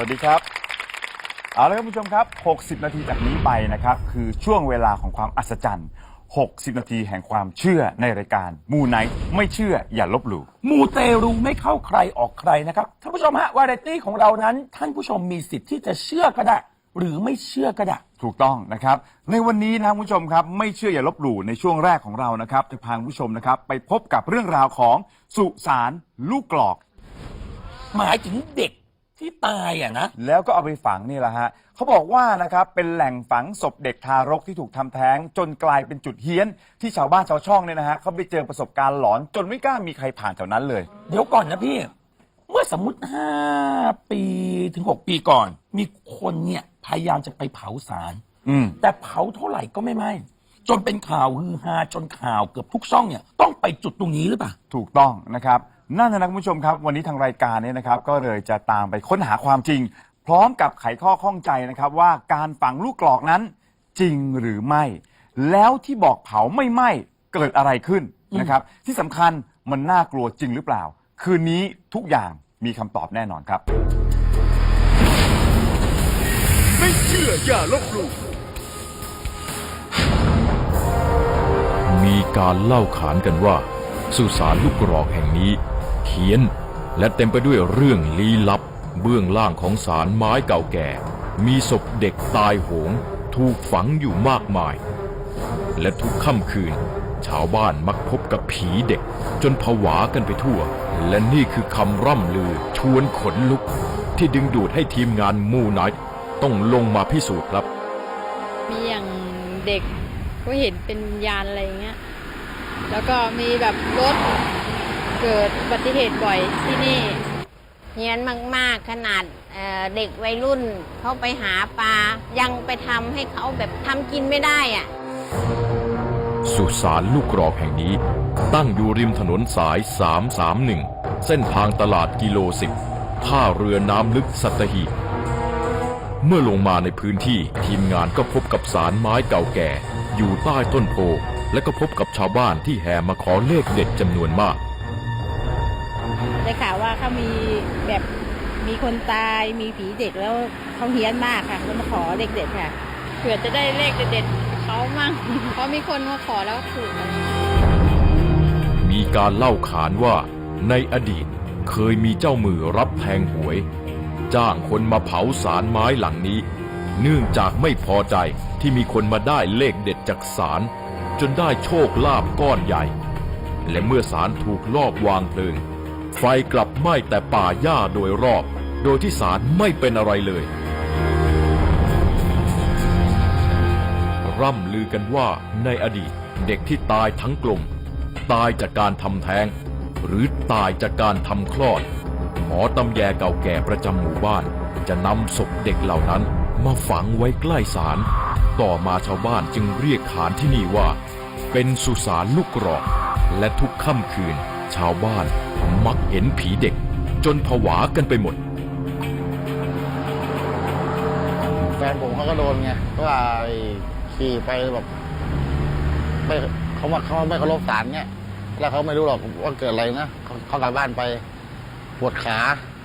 วัสดีครับ เอาละครับคุณผู้ชมครับ 60 นาทีจากนี้ไปนะครับ คือช่วงเวลาของความอัศจรรย์ 60 นาทีแห่งความเชื่อในรายการมูไนท์ไม่เชื่ออย่าลบหลู่ มูเตรูไม่เข้าใครออกใครนะครับท่านผู้ชมฮะวาไรตี้ของเรานั้น ท่านผู้ชมมีสิทธิ์ที่จะเชื่อก็ได้ หรือไม่เชื่อก็ได้ ถูกต้องนะครับ ในวันนี้นะครับคุณผู้ชมครับ ไม่เชื่ออย่าลบหลู่ในช่วงแรกของเรานะครับ จะพาคุณผู้ชมนะครับ ไปพบกับเรื่องราวของสุสานลูกกรอก หมายถึงเด็ก ที่ตายอะนะ แล้วก็เอาไปฝังนี่แหละฮะเขาบอกว่านะครับเป็นแหล่งฝังศพเด็กทารกที่ถูกทำแท้ง จนกลายเป็นจุดเฮี้ยน ที่ชาวบ้านชาวช่องเนี่ยนะฮะเขาไปเจอประสบการณ์หลอน จนไม่กล้ามีใครผ่านแถวนั้นเลย เดี๋ยวก่อนนะพี่ เมื่อสมมติ5ปีถึง6ปีก่อน มีคนเนี่ยพยายามจะไปเผาสาร อืม แต่เผาเท่าไหร่ก็ไม่ไหม้จนเป็นข่าวฮือฮาจนข่าวเกือบทุกช่องเนี่ยต้องไปจุดตรงนี้หรือเปล่า ถูกต้องนะครับ นั่นนะคุณผู้ชมครับ วันนี้ทางรายการเนี่ยนะครับ ก็เลยจะตามไปค้นหาความจริง พร้อมกับไขข้อข้องใจนะครับว่าการฝังลูกกรอกนั้นจริงหรือไม่ แล้วที่บอกเผาไม่ไหม้เกิดอะไรขึ้นนะครับ ที่สำคัญมันน่ากลัวจริงหรือเปล่า คืนนี้ทุกอย่างมีคำตอบแน่นอนครับ ไม่เชื่ออย่าลบหลู่มีการเล่าขานกันว่า สุสานลูกกรอกแห่งนี้ เขียน และเต็มไปด้วยเรื่องลี้ลับ เบื้องล่างของสารไม้เก่าแก่ มีศพเด็กตายโหง ถูกฝังอยู่มากมาย และทุกค่ำคืน ชาวบ้านมักพบกับผีเด็ก จนผวากันไปทั่ว และนี่คือคำร่ำลือชวนขนลุก ที่ดึงดูดให้ทีมงานมูไนท์ต้องลงมาพิสูจน์ครับ มีอย่างเด็กก็เห็นเป็นวิญญาณอะไรอย่างเงี้ย แล้วก็มีแบบรถ เกิดอุบัติเหตุบ่อยที่นี่เฮียนมาก ๆ ขนาดเเด็กวัยรุ่นเขาไปหาปลา ยังไปทำให้เขาแบบทำกินไม่ได้อะสุสานลูกกรอกแห่งนี้ ตั้งอยู่ริมถนนสาย 331 เส้นทางตลาดกิโลสิบท่าเรือน้ำลึกสัตหีบเมื่อลงมาในพื้นที่ทีมงานก็พบกับสารไม้เก่าแก่ อยู่ใต้ต้นโพและก็พบกับชาวบ้านที่แห่มาขอเลขเด็ดจำนวนมาก ได้ข่าวว่าเขามีแบบมีคนตายมีผีเด็กแล้วเขาเฮี้ยนมากค่ะแล้วมาขอเลขเด็ดค่ะเผื่อจะได้เลขเด็ดๆเขามั่งเพราะมีคนมาขอแล้วถูกมีการเล่าขานว่าในอดีตเคยมีเจ้ามือรับแทงหวย จ้างคนมาเผาสารไม้หลังนี้ เนื่องจากไม่พอใจที่มีคนมาได้เลขเด็ดจากสารจนได้โชคลาภก้อนใหญ่ และเมื่อสารถูกลอบวางเพลิง ไฟกลับไหม้แต่ป่าหญ้าโดยรอบ โดยที่สารไม่เป็นอะไรเลย ร่ำลือกันว่าในอดีตเด็กที่ตายทั้งกลมตายจากการทำแท้ง หรือตายจากการทำคลอด หมอตำแยเก่าแก่ประจำหมู่บ้าน จะนำศพเด็กเหล่านั้น มาฝังไว้ใกล้ศาลต่อมาชาวบ้านจึงเรียกขานที่นี่ว่า เป็นสุสานลูกกรอกและทุกค่ำคืน ชาวบ้านมักเห็นผีเด็กจนผวากันไปหมด แฟนผมเขาก็โดนไงเพราะว่าไอ้ขี่ไปแบบไม่เขาว่าเขาไม่เคารพศาลเงี้ยแล้วเขาไม่รู้หรอกว่าเกิดอะไรนะเขาเขากลับบ้านไปปวดขา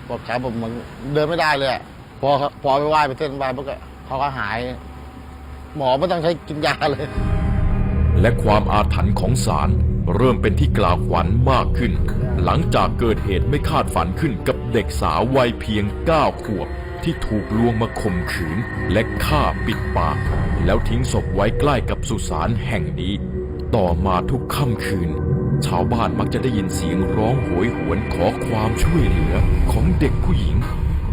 ปวดขาผมเหมือนเดินไม่ได้เลยอะพอพอไปไหว้ไปเส้นไหว้ปุ๊บก็เขาก็หาย หมอไม่ต้องใช้กินยาเลย และความอาถรรพ์ของศาล เริ่มเป็นที่กล่าวขวัญมากขึ้น หลังจากเกิดเหตุไม่คาดฝันขึ้นกับเด็กสาววัยเพียง 9 ขวบ ที่ถูกลวงมาข่มขืน และฆ่าปิดปาก แล้วทิ้งศพไว้ใกล้กับสุสานแห่งนี้ ต่อมาทุกค่ำคืน ชาวบ้านมักจะได้ยินเสียงร้องโหยหวนขอความช่วยเหลือของเด็กผู้หญิง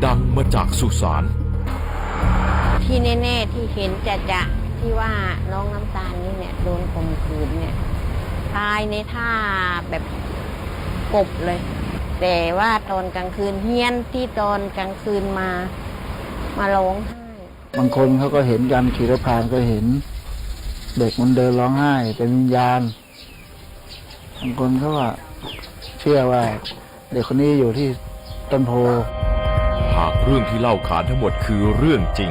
ดังมาจากสุสานที่แน่ ๆ ที่เห็นจะจะที่ว่าน้องน้ำตาลนี่เนี่ยโดนข่มขืนเนี่ย ตายในท่าแบบกบเลย แต่ว่าตอนกลางคืนเฮี้ยนที่ตอนกลางคืนมา มาร้องไห้ บางคนเขาก็เห็นกันขี่รถผ่านก็เห็น เด็กมันเดินร้องไห้เป็นวิญญาณ บางคนเขาว่าเชื่อว่า เด็กคนนี้อยู่ที่ต้นโพหากเรื่องที่เล่าขานทั้งหมดคือเรื่องจริง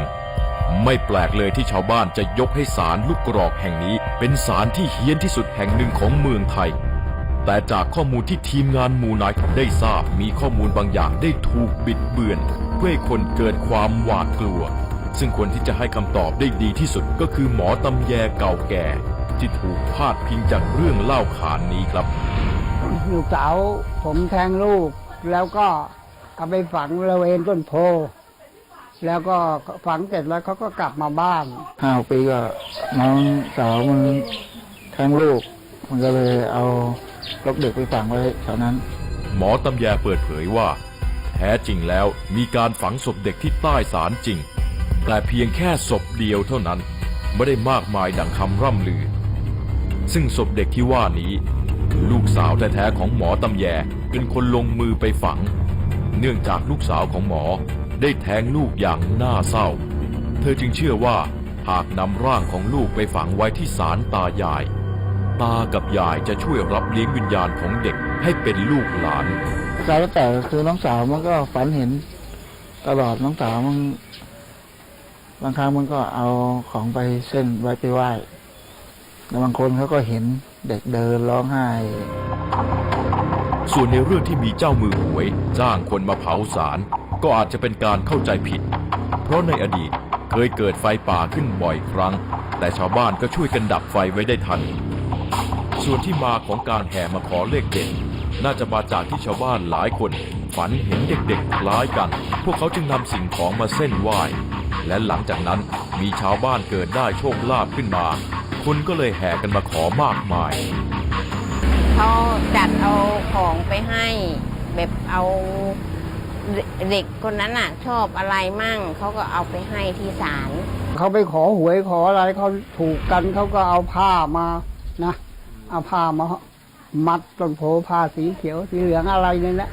ไม่แปลกเลยที่ชาวบ้านจะยกให้ศาลลูกกรอกแห่งนี้ เป็นศาลที่เฮี้ยนที่สุดแห่งหนึ่งของเมืองไทย แต่จากข้อมูลที่ทีมงานมูไนท์ได้ทราบมีข้อมูลบางอย่างได้ถูกบิดเบือน เพื่อให้คนเกิดความหวาดกลัว ซึ่งคนที่จะให้คำตอบได้ดีที่สุดก็คือหมอตำแยเก่าแก่ ที่ถูกพาดพิงจากเรื่องเล่าขานนี้ครับลูกสาวผมแทงลูกแล้วก็เอาไปฝังบริเวณต้นโพ แล้วก็ฝังเสร็จแล้วเขาก็กลับมาบ้านห้าปีก็น้องสาวมันแทงลูก มันก็เลยเอาลกเด็กไปฝังไว้แถวนั้น หมอตำแยเปิดเผยว่า แท้จริงแล้วมีการฝังศพเด็กที่ใต้ศาลจริง แต่เพียงแค่ศพเดียวเท่านั้น ไม่ได้มากมายดังคำร่ำลือ ซึ่งศพเด็กที่ว่านี้ลูกสาวแท้ๆของหมอตำแยเป็นคนลงมือไปฝัง เนื่องจากลูกสาวของหมอ ได้แทงลูกอย่างน่าเศร้า เธอจึงเชื่อว่าหากนำร่างของลูกไปฝังไว้ที่ศาลตายาย ตากับยายจะช่วยรับเลี้ยงวิญญาณของเด็กให้เป็นลูกหลานแต่แล้วแต่คือน้องสาวมันก็ฝันเห็น ตลอดน้องสาวมันบางครั้งมันก็เอาของไปเส้นไว้ไปไหว้แล้วบางคนเขาก็เห็นเด็กเดินร้องไห้ ส่วนในเรื่องที่มีเจ้ามือหวย จ้างคนมาเผาสาร ก็อาจจะเป็นการเข้าใจผิด เพราะในอดีตเคยเกิดไฟป่าขึ้นบ่อยครั้ง แต่ชาวบ้านก็ช่วยกันดับไฟไว้ได้ทัน ส่วนที่มาของการแห่มาขอเลขเด็ดน่าจะมาจากที่ชาวบ้านหลายคน ฝันเห็นเด็กๆคล้ายกัน พวกเขาจึงนำสิ่งของมาเส้นไหว้ และหลังจากนั้นมีชาวบ้านเกิดได้โชคลาภขึ้นมา คนก็เลยแห่กันมาขอมากมาย เขาจัดเอาของไปให้ แบบเอา เด็กคนนั้นอะ ชอบอะไรมั่งเขาก็เอาไปให้ที่ศาลเขาไปขอหวยขออะไรเขาถูกกันเขาก็เอาผ้ามานะเอาผ้ามามัดต้นโพผ้าสีเขียวสีเหลืองอะไรเนี่ยแหละ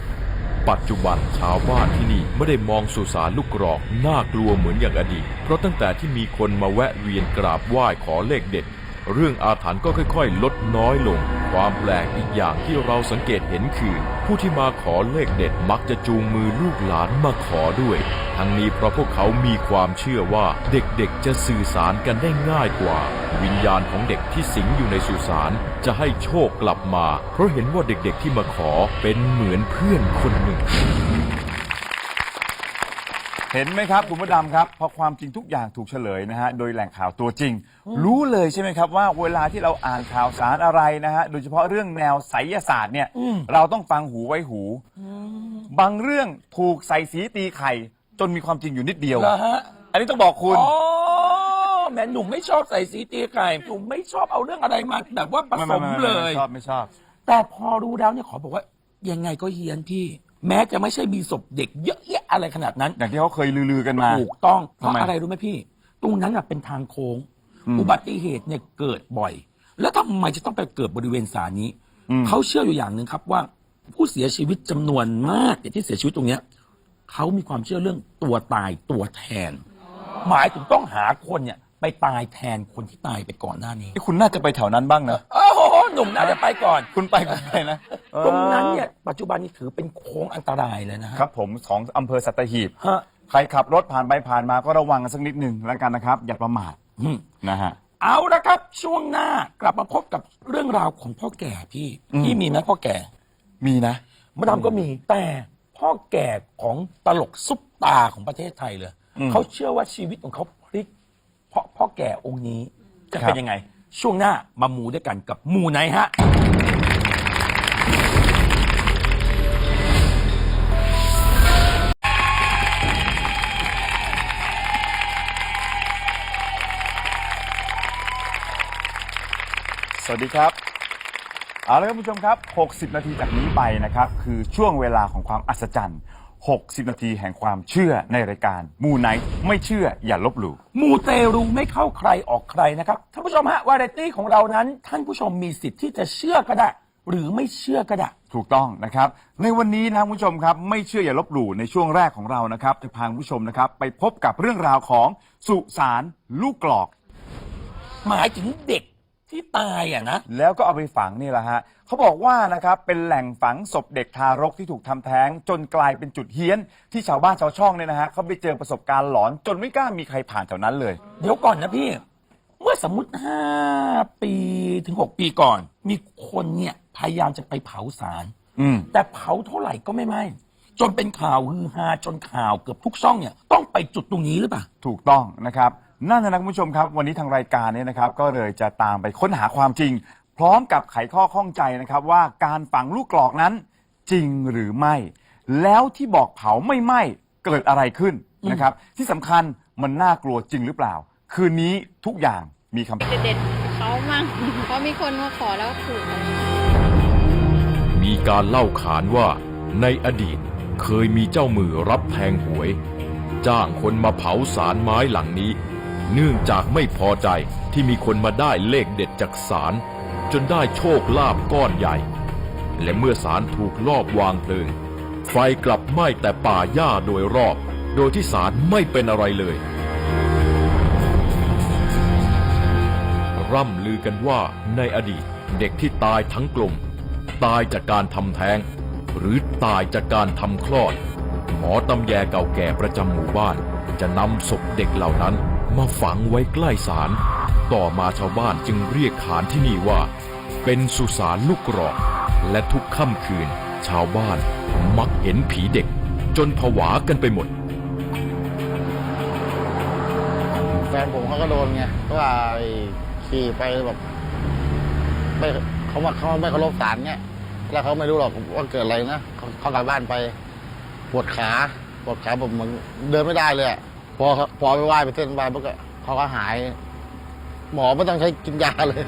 ปัจจุบันชาวบ้านที่นี่ไม่ได้มองสุสานลูกกรอกน่ากลัวเหมือนอย่างอดีต เพราะตั้งแต่ที่มีคนมาแวะเวียนกราบไหว้ขอเลขเด็ด เรื่องอาถรรพ์ก็ค่อยๆ ลดน้อยลง ความแปลกอีกอย่างที่เราสังเกตเห็นคือ ผู้ที่มาขอเลขเด็ดมักจะจูงมือลูกหลานมาขอด้วย ทั้งนี้เพราะพวกเขามีความเชื่อว่าเด็กๆจะสื่อสารกันได้ง่ายกว่า วิญญาณของเด็กที่สิงอยู่ในสุสานจะให้โชคกลับมา เพราะเห็นว่าเด็กๆที่มาขอเป็นเหมือนเพื่อนคนหนึ่ง เห็นไหมครับคุณพระดำครับพอความจริงทุกอย่างถูกเฉลยนะฮะโดยแหล่งข่าวตัวจริง รู้เลยใช่ไหมครับว่าเวลาที่เราอ่านข่าวสารอะไรนะฮะโดยเฉพาะเรื่องแนวไสยศาสตร์เนี่ยอืมเราต้องฟังหูไว้หู บางเรื่องถูกใส่สีตีไข่ จนมีความจริงอยู่นิดเดียว เหรอฮะอันนี้ต้องบอกคุณ อ๋อแหม่หนุ่มไม่ชอบใส่สีตีไก่หนุ่มไม่ชอบเอาเรื่องอะไรมาแบบว่าผสมเลย ไม่ชอบไม่ชอบ แต่พอรู้แล้วเนี่ยขอบอกว่ายังไงก็เฮียนพี่ แม้จะไม่ใช่มีศพเด็กเยอะแยะ อะไรขนาดนั้น อย่างที่เขาเคยลือๆกันมา ถูกต้องเพทำราะไม อะไรรู้ไหมพี่ ตรงนั้นน่ะเป็นทางโค้งอืมอุบัติเหตุเนี่ยเกิดบ่อย แล้วทำไมจะต้องไปเกิดบริเวณศาลนี้ อืมเขาเชื่ออยู่อย่างหนึ่งครับว่า ผู้เสียชีวิตจำนวนมากเนี่ยที่เสียชีวิตตรงเนี้ยเขามีความเชื่อเรื่องตัวตายตัวแทน หมายถึงต้องหาคนเนี่ยไปตายแทนคนที่ตายไปก่อนหน้านี้ นี่คุณน่าจะไปแถวนั้นบ้างนะโอ้โหหนุ่มน่าจะไปก่อน คุณไปคุณไปนะตรงนั้นเนี่ยปัจจุบันนี้ถือเป็นโค้งอันตรายเลยนะฮะครับผมของอำเภอสัตหีบฮะใครขับรถผ่านไปผ่านมาก็ระวังกันสักนิดหนึ่งแล้วกันนะครับ อย่าประมาทอืมนะฮะ เอาละครับ ช่วงหน้ากลับมาพบกับเรื่องราวของพ่อแก่พี่อืม พี่มีไหมพ่อแก่มีนะมดดำก็มีแต่พ่อแก่ของตลกซุปตาของประเทศไทยเลยอืม เขาเชื่อว่าชีวิตของเขาพลิก เพราะพ่อแก่องค์นี้จะครัเป็บนยังไง ช่วงหน้ามามูด้วยกันกับมูไหนฮะสวัสดีครับ เอาละครับคุณผู้ชมครับ 60 นาทีจากนี้ไปนะครับ คือช่วงเวลาของความอัศจรรย์ 60 นาทีแห่งความเชื่อในรายการมูไนท์ไม่เชื่ออย่าลบหลู่ มูเตรูไม่เข้าใครออกใครนะครับท่านผู้ชมฮะวาไรตี้ของเรานั้น ท่านผู้ชมมีสิทธิ์ที่จะเชื่อก็ได้ หรือไม่เชื่อก็ได้ ถูกต้องนะครับ ในวันนี้นะครับคุณผู้ชมครับ ไม่เชื่ออย่าลบหลู่ในช่วงแรกของเรานะครับจะพาคุณผู้ชมนะครับ ไปพบกับเรื่องราวของสุสานลูกกรอก หมายถึงเด็กที่ตายอะนะ แล้วก็เอาไปฝังนี่แหละฮะ เขาบอกว่านะครับเป็นแหล่งฝังศพเด็กทารกที่ถูกทำแท้ง จนกลายเป็นจุดเฮี้ยน ที่ชาวบ้านชาวช่องเนี่ยนะฮะเขาไปเจอประสบการณ์หลอน จนไม่กล้ามีใครผ่านแถวนั้นเลย เดี๋ยวก่อนนะพี่ เมื่อสมมติ5ปีถึง6ปีก่อน มีคนเนี่ยพยายามจะไปเผาสาร อืม แต่เผาเท่าไหร่ก็ไม่ไหม้จนเป็นข่าวฮือฮาจนข่าวเกือบทุกช่องเนี่ยต้องไปจุดตรงนี้หรือเปล่า ถูกต้องนะครับนั่นนะคุณผู้ชมครับ วันนี้ทางรายการเนี่ยนะครับ ก็เลยจะตามไปค้นหาความจริง พร้อมกับไขข้อข้องใจนะครับว่าการฝังลูกกรอกนั้นจริงหรือไม่ แล้วที่บอกเผาไม่ไหม้เกิดอะไรขึ้นนะครับ ที่สำคัญมันน่ากลัวจริงหรือเปล่า คืนนี้ทุกอย่างมีคำเด็ดๆเขามั่งเพราะมีคนมาขอแล้วถูกมีการเล่าขานว่าในอดีตเคยมีเจ้ามือรับแทงหวย จ้างคนมาเผาสารไม้หลังนี้ เนื่องจากไม่พอใจที่มีคนมาได้เลขเด็ดจากสาร จนได้โชคลาภก้อนใหญ่ และเมื่อสารถูกลอบวางเพลิง ไฟกลับไหม้แต่ป่าหญ้าโดยรอบ โดยที่สารไม่เป็นอะไรเลย ร่ำลือกันว่าในอดีตเด็กที่ตายทั้งกลม ตายจากการทำแท้ง หรือตายจากการทำคลอด หมอตำแยเก่าแก่ประจำหมู่บ้าน จะนำศพเด็กเหล่านั้นมาฝังไว้ใกล้ศาล ต่อมาชาวบ้านจึงเรียกขานที่นี่ว่า เป็นสุสานลูกกรอก และทุกค่ำคืน ชาวบ้านมักเห็นผีเด็ก จนผวากันไปหมด แฟนผมเขาก็โดนไงเพราะว่าไอ้ขี่ไปแบบไม่เขาว่าเขาไม่เคารพศาลเงี้ยแล้วเขาไม่รู้หรอกว่าเกิดอะไรนะเขาเขากลับบ้านไปปวดขาปวดขาผมเหมือนเดินไม่ได้เลยอะพอพอไปไหว้ไปเส้นไหว้ปุ๊บก็เขาก็หาย หมอไม่ต้องใช้กินยาเลย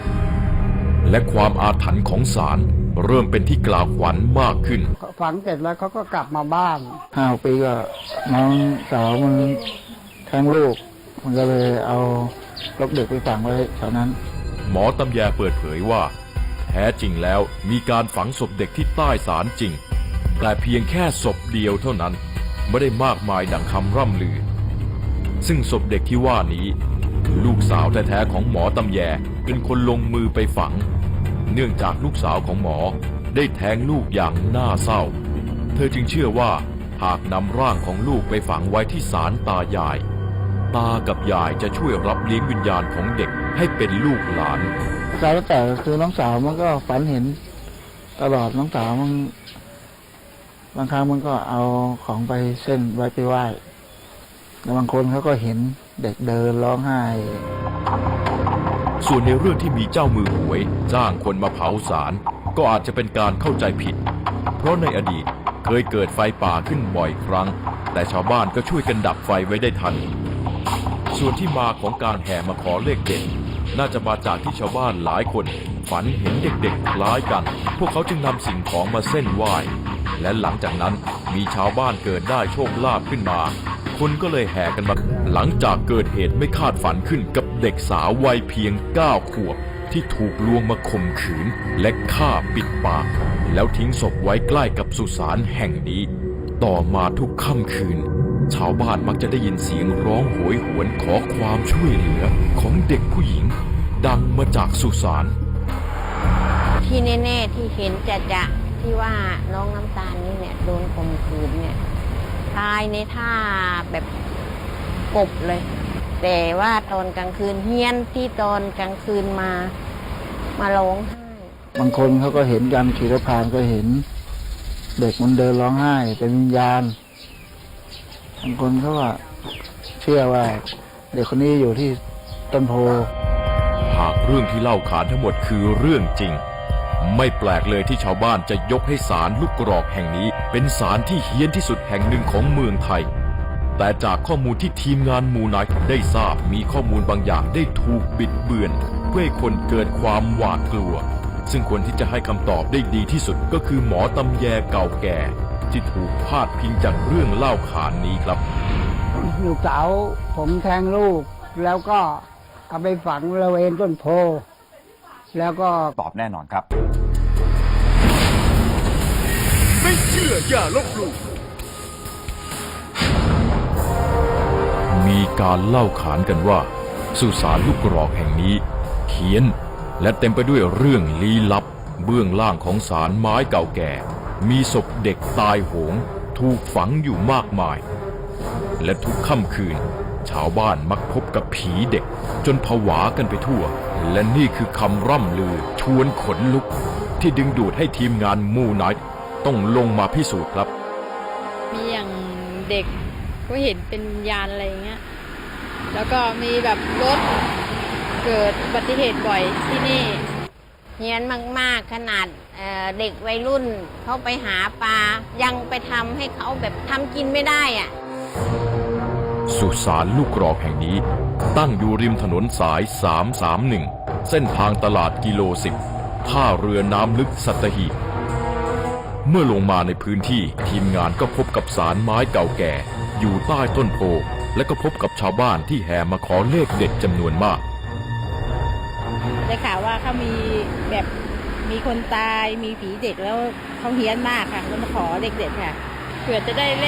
และความอาถรรพ์ของศาลเริ่มเป็นที่กล่าวขวัญมากขึ้น ฝังเสร็จแล้วเขาก็กลับมาบ้านห้าปีก็น้องสาวมันแท้งลูก มันก็เลยเอาลกเด็กไปฝังไว้แถวนั้น หมอตำแยเปิดเผยว่า แท้จริงแล้วมีการฝังศพเด็กที่ใต้ศาลจริง แต่เพียงแค่ศพเดียวเท่านั้น ไม่ได้มากมายดังคำร่ำลือ ซึ่งศพเด็กที่ว่านี้ ลูกสาวแท้ๆของหมอตำแยเป็นคนลงมือไปฝัง เนื่องจากลูกสาวของหมอได้แท้งลูกอย่างน่าเศร้า เธอจึงเชื่อว่าหากนำร่างของลูกไปฝังไว้ที่ศาลตายาย ตากับยายจะช่วยรับเลี้ยงวิญญาณของเด็กให้เป็นลูกหลานสาวแต่คือน้องสาวมันก็ฝันเห็น ตลอดน้องสาวมันบางครั้งมันก็เอาของไปเส้นไว้ไปไหว้แล้วบางคนเขาก็เห็น เด็กเดินร้องไห้ ส่วนในเรื่องที่มีเจ้ามือหวย จ้างคนมาเผาสารก็อาจจะเป็นการเข้าใจผิด เพราะในอดีตเคยเกิดไฟป่าขึ้นบ่อยครั้ง แต่ชาวบ้านก็ช่วยกันดับไฟไว้ได้ทัน ส่วนที่มาของการแห่มาขอเลขเด็ดน่าจะมาจากที่ชาวบ้านหลายคน ฝันเห็นเด็กๆคล้ายกัน พวกเขาจึงนำสิ่งของมาเส้นไหว้ และหลังจากนั้นมีชาวบ้านเกิดได้โชคลาภขึ้นมา คนก็เลยแห่กันมา หลังจากเกิดเหตุไม่คาดฝันขึ้นกับเด็กสาววัยเพียง 9 ขวบ ที่ถูกลวงมาข่มขืน และฆ่าปิดปาก แล้วทิ้งศพไว้ใกล้กับสุสานแห่งนี้ ต่อมาทุกค่ำคืน ชาวบ้านมักจะได้ยินเสียงร้องโหยหวนขอความช่วยเหลือของเด็กผู้หญิง ดังมาจากสุสานที่แน่ ๆ ที่เห็นจะจะที่ว่าน้องน้ำตาลนี่เนี่ยโดนข่มขืนเนี่ย ตายในท่าแบบกบเลย แต่ว่าตอนกลางคืนเฮี้ยนที่ตอนกลางคืนมา มาร้องไห้บางคนเขาก็เห็นกันขี่รถผ่านก็เห็น เด็กมันเดินร้องไห้เป็นวิญญาณบางคนเขาว่าเชื่อว่า เด็กคนนี้อยู่ที่ต้นโพหากเรื่องที่เล่าขานทั้งหมดคือเรื่องจริง ไม่แปลกเลยที่ชาวบ้านจะยกให้ศาลลูกกรอกแห่งนี้ เป็นศาลที่เฮี้ยนที่สุดแห่งหนึ่งของเมืองไทย แต่จากข้อมูลที่ทีมงานมูไนายได้ทราบมีข้อมูลบางอย่างได้ถูกบิดเบือน เพื่อให้คนเกิดความหวาดกลัว ซึ่งคนที่จะให้คำตอบได้ดีที่สุดก็คือหมอตำแยเก่าแก่ ที่ถูกพาดพิงจากเรื่องเล่าขานนี้ครับลูกสาวผมแทงลูกแล้วก็เอาไปฝังบริเวณต้นโพ แล้วก็ตอบแน่นอนครับ ไม่เชื่ออย่าลบหลู่มีการเล่าขานกันว่า สุสานลูกกรอกแห่งนี้ เขียนและเต็มไปด้วยเรื่องลี้ลับ เบื้องล่างของสารไม้เก่าแก่ มีศพเด็กตายโหง ถูกฝังอยู่มากมาย และทุกค่ำคืน ชาวบ้านมักพบกับผีเด็ก จนผวากันไปทั่ว และนี่คือคำร่ำลือชวนขนลุก ที่ดึงดูดให้ทีมงานมูไนท์ต้องลงมาพิสูจน์ครับ มีอย่างเด็กก็เห็นเป็นวิญญาณอะไรเงี้ย แล้วก็มีแบบรถเกิดอุบัติเหตุบ่อยที่นี่เฮี้ยนมาก ๆ ขนาดเเด็กวัยรุ่นเขาไปหาปลา ยังไปทำให้เขาแบบทำกินไม่ได้อะ สุสานลูกกรอกแห่งนี้ ตั้งอยู่ริมถนนสาย 331 เส้นทางตลาดกิโลสิบท่าเรือน้ำลึกสัตหีบเมื่อลงมาในพื้นที่ทีมงานก็พบกับสารไม้เก่าแก่ อยู่ใต้ต้นโพและก็พบกับชาวบ้านที่แห่มาขอเลขเด็ดจำนวนมาก ได้ข่าวว่าเขามีแบบมีคนตายมีผีเด็กแล้วเขาเฮี้ยนมากค่ะแล้วมาขอเด็กเด็ดค่ะเผื่อจะได้เลข